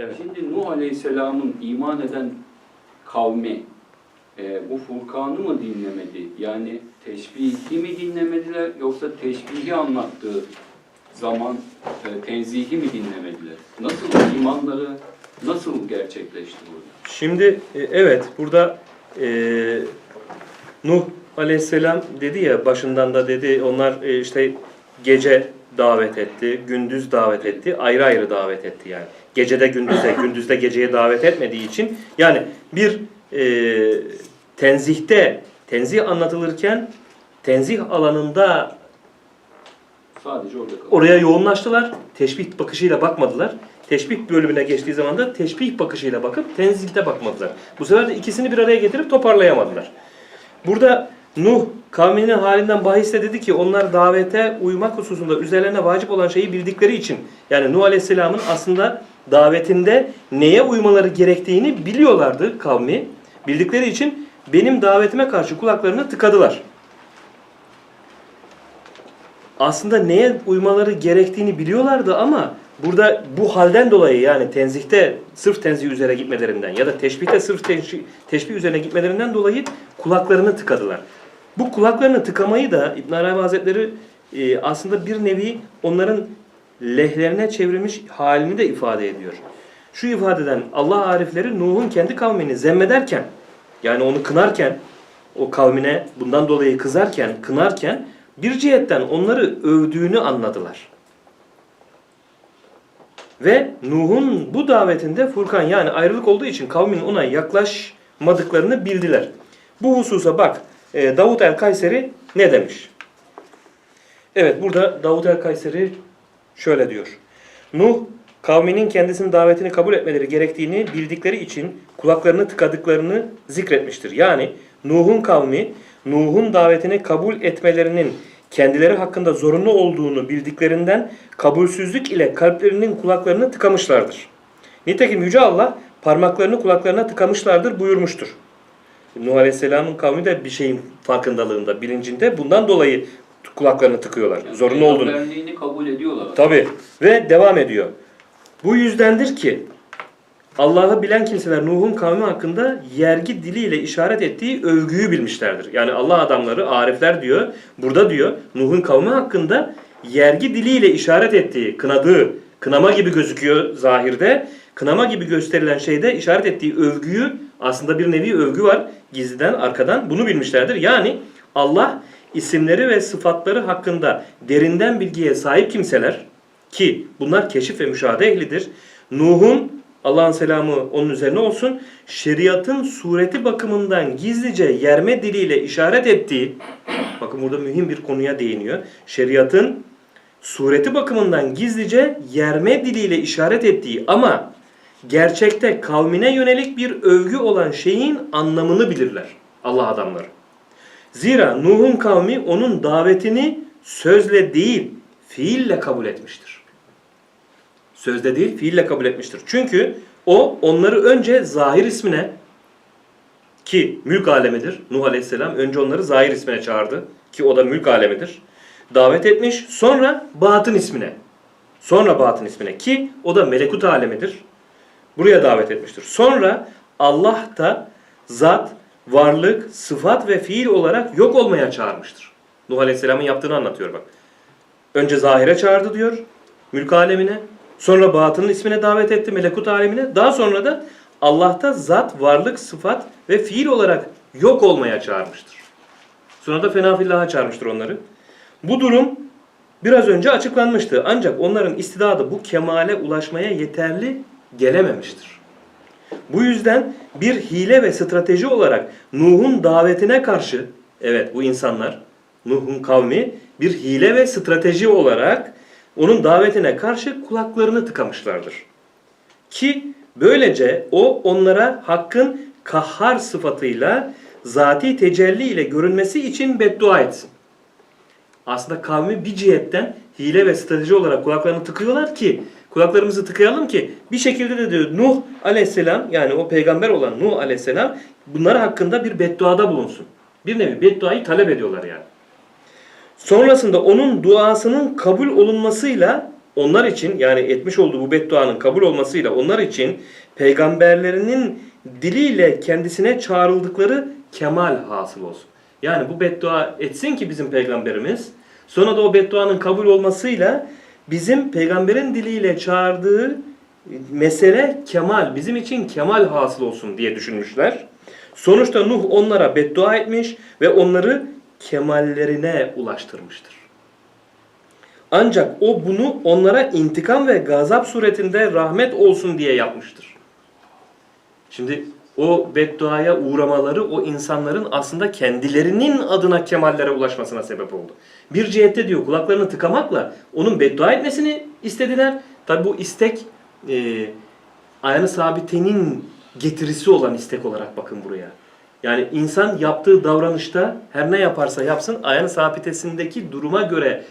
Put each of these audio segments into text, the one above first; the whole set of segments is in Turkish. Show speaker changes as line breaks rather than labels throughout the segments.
Evet.
Şimdi Nuh Aleyhisselam'ın iman eden kavmi e, bu Furkan'ı mı dinlemedi? Yani teşbihi mi dinlemediler yoksa teşbihi anlattığı zaman e, tenzihi mi dinlemediler? Nasıl imanları nasıl gerçekleşti burada?
Şimdi e, evet burada e, Nuh Aleyhisselam dedi ya başından da dedi onlar e, işte gece davet etti, gündüz davet etti, ayrı ayrı davet etti yani. Gecede gündüze, gündüzde geceye davet etmediği için yani bir e, tenzihte, tenzih anlatılırken tenzih alanında
Sadece orada kalıyor.
oraya yoğunlaştılar. Teşbih bakışıyla bakmadılar. Teşbih bölümüne geçtiği zaman da teşbih bakışıyla bakıp tenzihte bakmadılar. Bu sefer de ikisini bir araya getirip toparlayamadılar. Burada Nuh kavminin halinden bahisle dedi ki onlar davete uymak hususunda üzerlerine vacip olan şeyi bildikleri için yani Nuh Aleyhisselam'ın aslında davetinde neye uymaları gerektiğini biliyorlardı kavmi. Bildikleri için benim davetime karşı kulaklarını tıkadılar. Aslında neye uymaları gerektiğini biliyorlardı ama burada bu halden dolayı yani tenzihte sırf tenzih üzere gitmelerinden ya da teşbihte sırf teşbih, teşbih üzerine gitmelerinden dolayı kulaklarını tıkadılar. Bu kulaklarını tıkamayı da İbn Arabi Hazretleri e, aslında bir nevi onların lehlerine çevrilmiş halini de ifade ediyor. Şu ifadeden Allah arifleri Nuh'un kendi kavmini zemmederken yani onu kınarken o kavmine bundan dolayı kızarken, kınarken bir cihetten onları övdüğünü anladılar. Ve Nuh'un bu davetinde Furkan yani ayrılık olduğu için kavmin ona yaklaşmadıklarını bildiler. Bu hususa bak e, Davut el-Kayseri ne demiş? Evet burada Davut el-Kayseri şöyle diyor. Nuh kavminin kendisinin davetini kabul etmeleri gerektiğini bildikleri için kulaklarını tıkadıklarını zikretmiştir. Yani Nuh'un kavmi Nuh'un davetini kabul etmelerinin kendileri hakkında zorunlu olduğunu bildiklerinden kabulsüzlük ile kalplerinin kulaklarını tıkamışlardır. Nitekim Yüce Allah parmaklarını kulaklarına tıkamışlardır buyurmuştur. Nuh Aleyhisselam'ın kavmi de bir şeyin farkındalığında, bilincinde bundan dolayı kulaklarını tıkıyorlar.
Yani
Zorunlu olduğunu.
kabul ediyorlar.
Tabi ve devam ediyor. Bu yüzdendir ki Allah'ı bilen kimseler Nuh'un kavmi hakkında yergi diliyle işaret ettiği övgüyü bilmişlerdir. Yani Allah adamları, arifler diyor, burada diyor Nuh'un kavmi hakkında yergi diliyle işaret ettiği, kınadığı, kınama gibi gözüküyor zahirde. Kınama gibi gösterilen şeyde işaret ettiği övgüyü aslında bir nevi övgü var gizliden arkadan bunu bilmişlerdir. Yani Allah isimleri ve sıfatları hakkında derinden bilgiye sahip kimseler ki bunlar keşif ve müşahede ehlidir. Nuh'un Allah'ın selamı onun üzerine olsun. Şeriatın sureti bakımından gizlice yerme diliyle işaret ettiği bakın burada mühim bir konuya değiniyor. Şeriatın sureti bakımından gizlice yerme diliyle işaret ettiği ama gerçekte kavmine yönelik bir övgü olan şeyin anlamını bilirler Allah adamları. Zira Nuh'un kavmi onun davetini sözle değil fiille kabul etmiştir. Sözde değil fiille kabul etmiştir. Çünkü o onları önce zahir ismine ki mülk alemidir. Nuh Aleyhisselam önce onları zahir ismine çağırdı ki o da mülk alemidir. Davet etmiş sonra batın ismine. Sonra batın ismine ki o da melekut alemidir. Buraya davet etmiştir. Sonra Allah da zat, varlık, sıfat ve fiil olarak yok olmaya çağırmıştır. Nuh Aleyhisselam'ın yaptığını anlatıyor bak. Önce zahire çağırdı diyor, mülk alemine. Sonra batının ismine davet etti, melekut alemine. Daha sonra da Allah'ta zat, varlık, sıfat ve fiil olarak yok olmaya çağırmıştır. Sonra da fenafillaha çağırmıştır onları. Bu durum biraz önce açıklanmıştı. Ancak onların istidadı bu kemale ulaşmaya yeterli gelememiştir. Bu yüzden bir hile ve strateji olarak Nuh'un davetine karşı, evet bu insanlar, Nuh'un kavmi bir hile ve strateji olarak onun davetine karşı kulaklarını tıkamışlardır. Ki böylece o onlara hakkın kahhar sıfatıyla zati tecelli ile görünmesi için beddua etsin. Aslında kavmi bir cihetten hile ve strateji olarak kulaklarını tıkıyorlar ki kulaklarımızı tıkayalım ki bir şekilde de diyor Nuh aleyhisselam yani o peygamber olan Nuh aleyhisselam bunlar hakkında bir bedduada bulunsun. Bir nevi bedduayı talep ediyorlar yani. Sonrasında onun duasının kabul olunmasıyla onlar için yani etmiş olduğu bu bedduanın kabul olmasıyla onlar için peygamberlerinin diliyle kendisine çağrıldıkları kemal hasıl olsun. Yani bu beddua etsin ki bizim peygamberimiz sonra da o bedduanın kabul olmasıyla bizim peygamberin diliyle çağırdığı mesele kemal, bizim için kemal hasıl olsun diye düşünmüşler. Sonuçta Nuh onlara beddua etmiş ve onları kemallerine ulaştırmıştır. Ancak o bunu onlara intikam ve gazap suretinde rahmet olsun diye yapmıştır. Şimdi o bedduaya uğramaları o insanların aslında kendilerinin adına kemallere ulaşmasına sebep oldu. Bir cihette diyor kulaklarını tıkamakla onun beddua etmesini istediler. Tabi bu istek e, ayağını sabitenin getirisi olan istek olarak bakın buraya. Yani insan yaptığı davranışta her ne yaparsa yapsın ayağını sabitesindeki duruma göre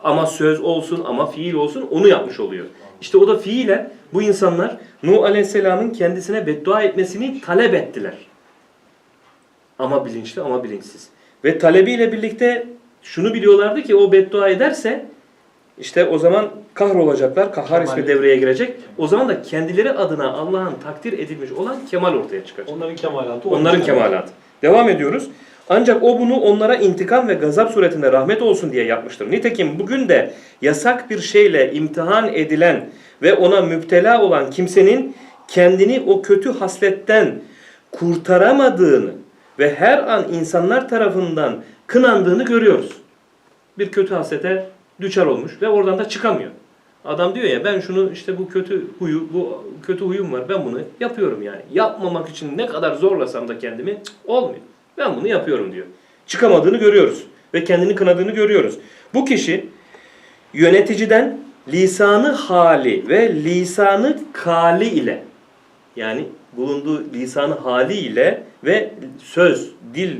ama söz olsun ama fiil olsun onu yapmış oluyor. İşte o da fiile bu insanlar Nuh Aleyhisselam'ın kendisine beddua etmesini talep ettiler. Ama bilinçli ama bilinçsiz. Ve talebiyle birlikte şunu biliyorlardı ki o beddua ederse işte o zaman kahrolacaklar. Kahhar ismi devreye girecek. O zaman da kendileri adına Allah'ın takdir edilmiş olan kemal ortaya çıkacak.
Onların kemalatı.
Onların kemalatı. Devam ediyoruz. Ancak o bunu onlara intikam ve gazap suretinde rahmet olsun diye yapmıştır. Nitekim bugün de yasak bir şeyle imtihan edilen ve ona müptela olan kimsenin kendini o kötü hasletten kurtaramadığını ve her an insanlar tarafından kınandığını görüyoruz. Bir kötü haslete düçar olmuş ve oradan da çıkamıyor. Adam diyor ya ben şunu işte bu kötü huyu, bu kötü huyum var ben bunu yapıyorum yani. Yapmamak için ne kadar zorlasam da kendimi cık, olmuyor. Ben bunu yapıyorum diyor. Çıkamadığını görüyoruz ve kendini kınadığını görüyoruz. Bu kişi yöneticiden lisanı hali ve lisanı kali ile yani bulunduğu lisanı hali ile ve söz, dil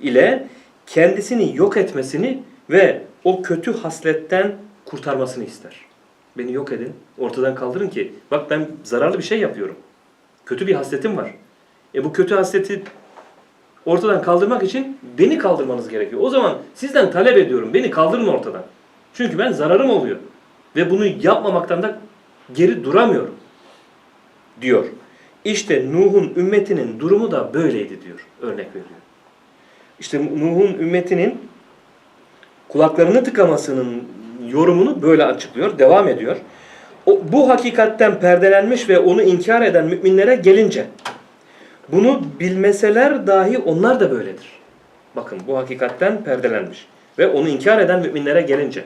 ile kendisini yok etmesini ve o kötü hasletten kurtarmasını ister. Beni yok edin, ortadan kaldırın ki bak ben zararlı bir şey yapıyorum. Kötü bir hasletim var. E bu kötü hasleti ortadan kaldırmak için beni kaldırmanız gerekiyor. O zaman sizden talep ediyorum beni kaldırın ortadan. Çünkü ben zararım oluyor. Ve bunu yapmamaktan da geri duramıyorum. Diyor. İşte Nuh'un ümmetinin durumu da böyleydi diyor. Örnek veriyor. İşte Nuh'un ümmetinin kulaklarını tıkamasının yorumunu böyle açıklıyor. Devam ediyor. O, bu hakikatten perdelenmiş ve onu inkar eden müminlere gelince bunu bilmeseler dahi onlar da böyledir. Bakın bu hakikatten perdelenmiş ve onu inkar eden müminlere gelince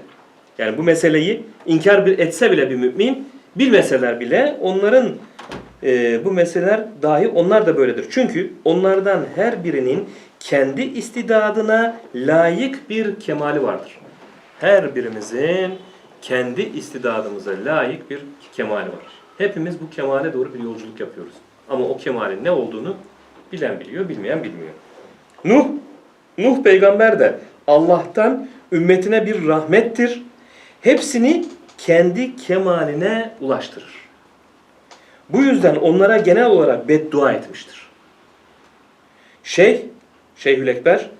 yani bu meseleyi inkar etse bile bir mümin bilmeseler bile onların e, bu meseleler dahi onlar da böyledir. Çünkü onlardan her birinin kendi istidadına layık bir kemali vardır. Her birimizin kendi istidadımıza layık bir kemali var. Hepimiz bu kemale doğru bir yolculuk yapıyoruz. Ama o kemalin ne olduğunu bilen biliyor, bilmeyen bilmiyor. Nuh, Nuh peygamber de Allah'tan ümmetine bir rahmettir. Hepsini kendi kemaline ulaştırır. Bu yüzden onlara genel olarak beddua etmiştir. Şeyh, Şeyhül Ekber,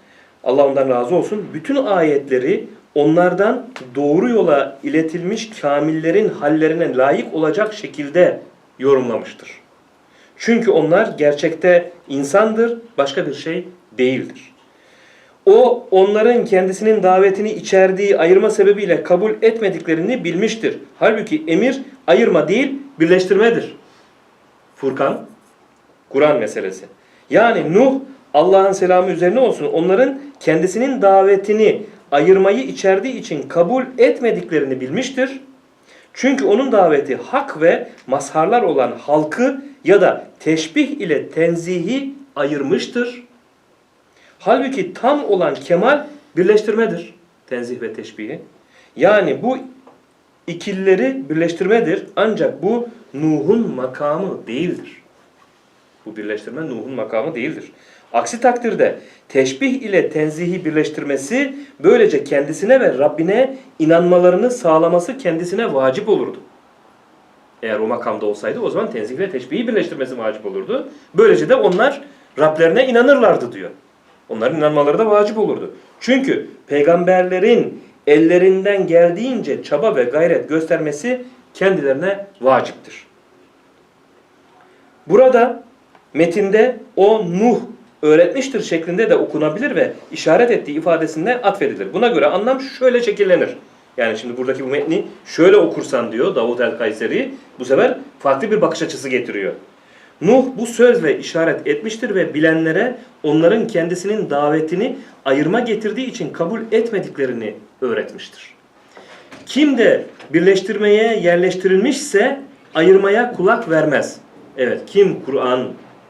Allah ondan razı olsun, bütün ayetleri onlardan doğru yola iletilmiş kamillerin hallerine layık olacak şekilde yorumlamıştır. Çünkü onlar gerçekte insandır, başka bir şey değildir. O onların kendisinin davetini içerdiği ayırma sebebiyle kabul etmediklerini bilmiştir. Halbuki emir ayırma değil, birleştirmedir. Furkan, Kur'an meselesi. Yani Nuh Allah'ın selamı üzerine olsun onların kendisinin davetini ayırmayı içerdiği için kabul etmediklerini bilmiştir. Çünkü onun daveti hak ve mazharlar olan halkı ya da teşbih ile tenzihi ayırmıştır. Halbuki tam olan kemal birleştirmedir. Tenzih ve teşbihi. Yani bu ikilileri birleştirmedir. Ancak bu Nuh'un makamı değildir. Bu birleştirme Nuh'un makamı değildir. Aksi takdirde teşbih ile tenzihi birleştirmesi böylece kendisine ve Rabbine inanmalarını sağlaması kendisine vacip olurdu. Eğer o makamda olsaydı o zaman tenzih ve teşbihi birleştirmesi vacip olurdu. Böylece de onlar Rablerine inanırlardı diyor. Onların inanmaları da vacip olurdu. Çünkü peygamberlerin ellerinden geldiğince çaba ve gayret göstermesi kendilerine vaciptir. Burada metinde o Nuh öğretmiştir şeklinde de okunabilir ve işaret ettiği ifadesinde atfedilir. Buna göre anlam şöyle şekillenir. Yani şimdi buradaki bu metni şöyle okursan diyor Davut el-Kayseri bu sefer farklı bir bakış açısı getiriyor. Nuh bu sözle işaret etmiştir ve bilenlere onların kendisinin davetini ayırma getirdiği için kabul etmediklerini öğretmiştir. Kim de birleştirmeye yerleştirilmişse ayırmaya kulak vermez. Evet kim Kur'an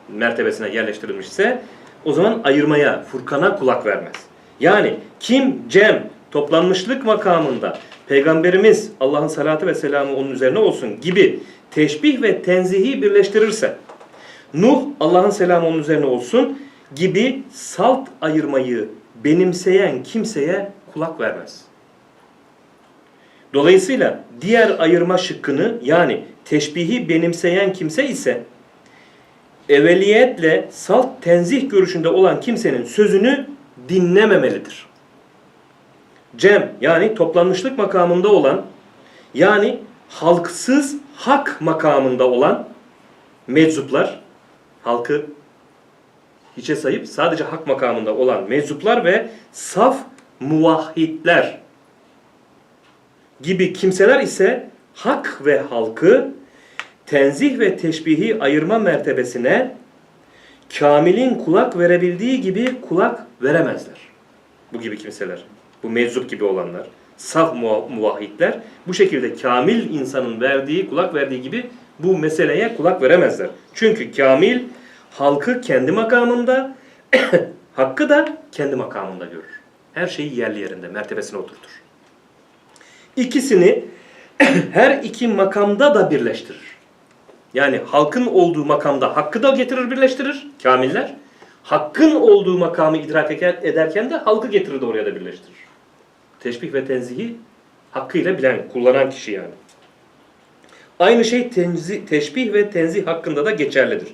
mertebesine yerleştirilmişse o zaman ayırmaya, Furkan'a kulak vermez. Yani kim Cem toplanmışlık makamında Peygamberimiz Allah'ın salatı ve selamı onun üzerine olsun gibi teşbih ve tenzihi birleştirirse Nuh Allah'ın selamı onun üzerine olsun gibi salt ayırmayı benimseyen kimseye kulak vermez. Dolayısıyla diğer ayırma şıkkını yani teşbihi benimseyen kimse ise evveliyetle salt tenzih görüşünde olan kimsenin sözünü dinlememelidir. Cem yani toplanmışlık makamında olan yani halksız hak makamında olan meczuplar halkı hiçe sayıp sadece hak makamında olan meczuplar ve saf muvahhidler gibi kimseler ise hak ve halkı tenzih ve teşbihi ayırma mertebesine kamilin kulak verebildiği gibi kulak veremezler. Bu gibi kimseler, bu meczup gibi olanlar, saf muva- muvahhidler bu şekilde kamil insanın verdiği, kulak verdiği gibi bu meseleye kulak veremezler. Çünkü kamil halkı kendi makamında, hakkı da kendi makamında görür. Her şeyi yerli yerinde, mertebesine oturtur. İkisini her iki makamda da birleştirir. Yani halkın olduğu makamda hakkı da getirir birleştirir kamiller. Hakkın olduğu makamı idrak eder- ederken de halkı getirir de oraya da birleştirir. Teşbih ve tenzihi hakkıyla bilen, kullanan kişi yani. Aynı şey tenzi, teşbih ve tenzih hakkında da geçerlidir.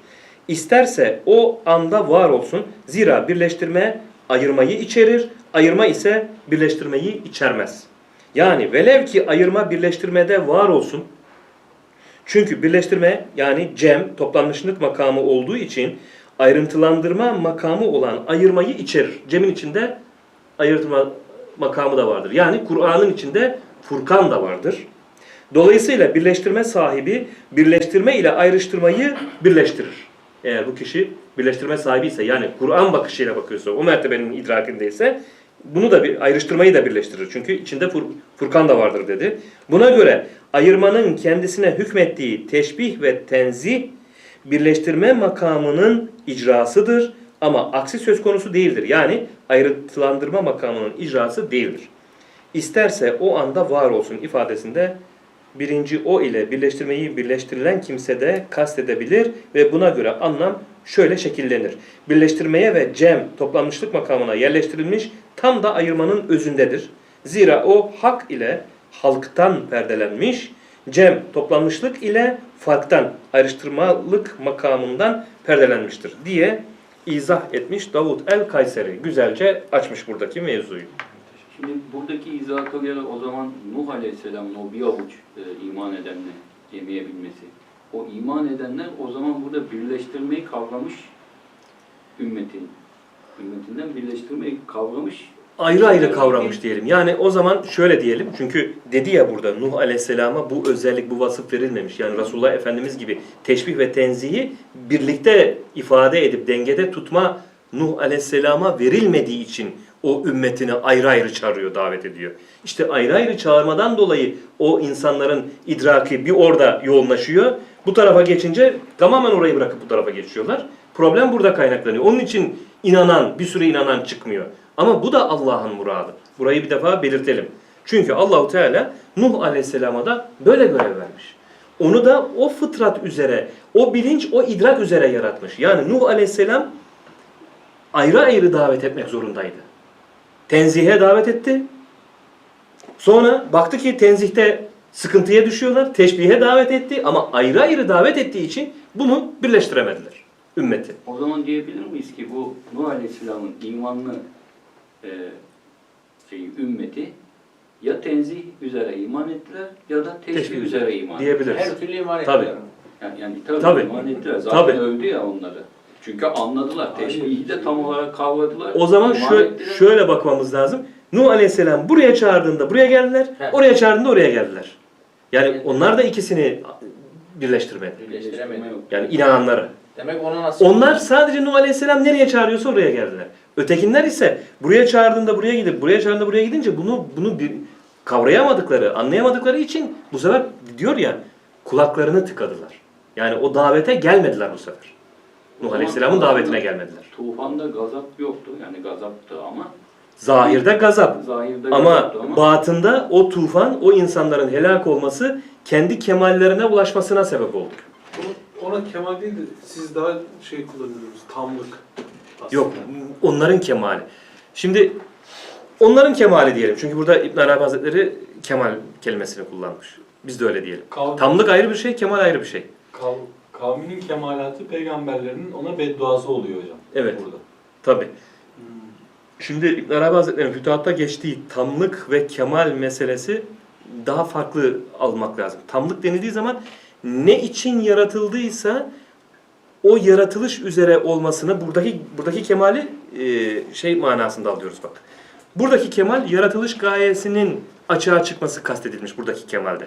İsterse o anda var olsun. Zira birleştirme ayırmayı içerir, ayırma ise birleştirmeyi içermez. Yani velev ki ayırma birleştirmede var olsun. Çünkü birleştirme yani cem toplanmışlık makamı olduğu için ayrıntılandırma makamı olan ayırmayı içerir. Cem'in içinde ayırtma makamı da vardır. Yani Kur'an'ın içinde Furkan da vardır. Dolayısıyla birleştirme sahibi birleştirme ile ayrıştırmayı birleştirir. Eğer bu kişi birleştirme sahibi ise yani Kur'an bakışıyla bakıyorsa, o mertebenin idrakindeyse bunu da bir ayrıştırmayı da birleştirir. Çünkü içinde Fur- Furkan da vardır dedi. Buna göre ayırmanın kendisine hükmettiği teşbih ve tenzih birleştirme makamının icrasıdır ama aksi söz konusu değildir. Yani ayrıntılandırma makamının icrası değildir. İsterse o anda var olsun ifadesinde birinci o ile birleştirmeyi birleştirilen kimse de kastedebilir ve buna göre anlam şöyle şekillenir. Birleştirmeye ve cem toplanmışlık makamına yerleştirilmiş tam da ayırmanın özündedir. Zira o hak ile halktan perdelenmiş, cem toplanmışlık ile farktan ayrıştırmalık makamından perdelenmiştir diye izah etmiş Davut el-Kayseri. Güzelce açmış buradaki mevzuyu.
Şimdi buradaki izahata göre o zaman Nuh Aleyhisselam'ın o bir avuç e, iman edenle yemeyebilmesi. O iman edenler o zaman burada birleştirmeyi kavramış ümmetin. Ümmetinden birleştirmeyi kavramış.
Ayrı ayrı kavramış diyelim. Yani o zaman şöyle diyelim. Çünkü dedi ya burada Nuh Aleyhisselam'a bu özellik, bu vasıf verilmemiş. Yani Resulullah Efendimiz gibi teşbih ve tenzihi birlikte ifade edip dengede tutma Nuh Aleyhisselam'a verilmediği için o ümmetini ayrı ayrı çağırıyor, davet ediyor. İşte ayrı ayrı çağırmadan dolayı o insanların idraki bir orada yoğunlaşıyor. Bu tarafa geçince tamamen orayı bırakıp bu tarafa geçiyorlar. Problem burada kaynaklanıyor. Onun için inanan, bir sürü inanan çıkmıyor. Ama bu da Allah'ın muradı. Burayı bir defa belirtelim. Çünkü Allahu Teala Nuh Aleyhisselam'a da böyle görev vermiş. Onu da o fıtrat üzere, o bilinç, o idrak üzere yaratmış. Yani Nuh Aleyhisselam ayrı ayrı davet etmek zorundaydı. Tenzihe davet etti. Sonra baktı ki tenzihte sıkıntıya düşüyorlar. Teşbihe davet etti ama ayrı ayrı davet ettiği için bunu birleştiremediler ümmeti.
O zaman diyebilir miyiz ki bu Nuh Aleyhisselam'ın imanlı e, şey, ümmeti ya tenzih üzere iman ettiler ya da teşbih,
Teşbih
üzere iman ettiler.
diyebiliriz.
Her türlü iman
Tabii.
ediyorum.
Yani, yani tabii,
Tabii.
iman ettiler. Zaten
Tabii.
övdü ya onları. Çünkü anladılar. Teşbihi de tam olarak kavradılar.
O zaman şöyle,
ettiler.
şöyle bakmamız lazım. Nuh Aleyhisselam buraya çağırdığında buraya geldiler,
Evet.
oraya çağırdığında oraya geldiler. Yani
Evet.
onlar da ikisini birleştirmedi.
Birleştiremedi.
yok.
Yani inananları.
Demek ona nasıl?
Onlar sadece Nuh Aleyhisselam nereye çağırıyorsa oraya geldiler. Ötekinler ise buraya çağırdığında buraya gidip buraya çağırdığında buraya gidince bunu bunu bir kavrayamadıkları, anlayamadıkları için bu sefer diyor ya kulaklarını tıkadılar. Yani o davete gelmediler bu sefer. Nuh Aleyhisselam'ın davetine gelmediler.
Tufanda gazap yoktu. Yani gazaptı ama
Zahirde gazap
zahirde
ama
ama
batında o tufan o insanların helak olması kendi kemallerine ulaşmasına sebep oldu.
Ona kemal değil de siz daha şey kullanıyorsunuz, tamlık. Aslında.
Yok, onların kemali. Şimdi onların kemali diyelim. Çünkü burada İbn Arabi Hazretleri kemal kelimesini kullanmış. Biz de öyle diyelim.
Kav,
Tamlık ayrı bir şey, kemal ayrı bir şey.
kav, kavminin kemalatı peygamberlerinin ona bedduası oluyor hocam.
Evet.
Burada.
Tabi.
Hmm.
Şimdi İbn Arabi Hazretleri'nin fütuhatta geçtiği tamlık ve kemal meselesi daha farklı almak lazım. Tamlık denildiği zaman ne için yaratıldıysa o yaratılış üzere olmasını buradaki buradaki kemali e, şey manasında alıyoruz bak. Buradaki kemal yaratılış gayesinin açığa çıkması kastedilmiş buradaki kemalde.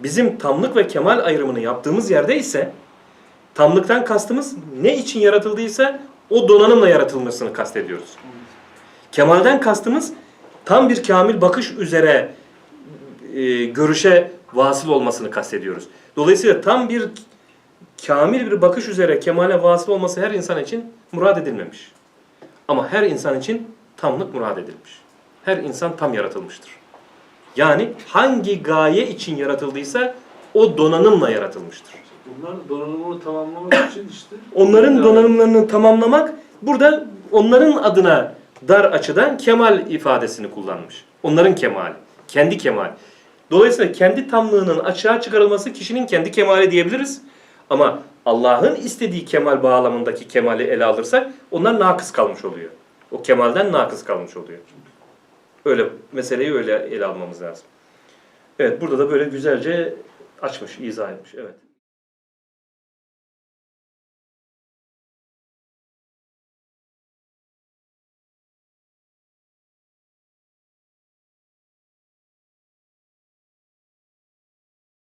Bizim tamlık ve kemal ayrımını yaptığımız yerde ise tamlıktan kastımız ne için yaratıldıysa o donanımla yaratılmasını kastediyoruz. Kemalden kastımız tam bir kamil bakış üzere e, görüşe vasıl olmasını kastediyoruz. Dolayısıyla tam bir kamil bir bakış üzere kemale vasıl olması her insan için murad edilmemiş. Ama her insan için tamlık murad edilmiş. Her insan tam yaratılmıştır. Yani hangi gaye için yaratıldıysa o donanımla yaratılmıştır.
Bunlar donanımını tamamlamak için işte.
Onların donanımlarını tamamlamak burada onların adına dar açıdan kemal ifadesini kullanmış. Onların kemali. Kendi kemali. Dolayısıyla kendi tamlığının açığa çıkarılması kişinin kendi kemali diyebiliriz. Ama Allah'ın istediği kemal bağlamındaki kemali ele alırsak onlar nakıs kalmış oluyor. O kemalden nakıs kalmış oluyor. Öyle meseleyi öyle ele almamız lazım. Evet burada da böyle güzelce açmış, izah etmiş. Evet.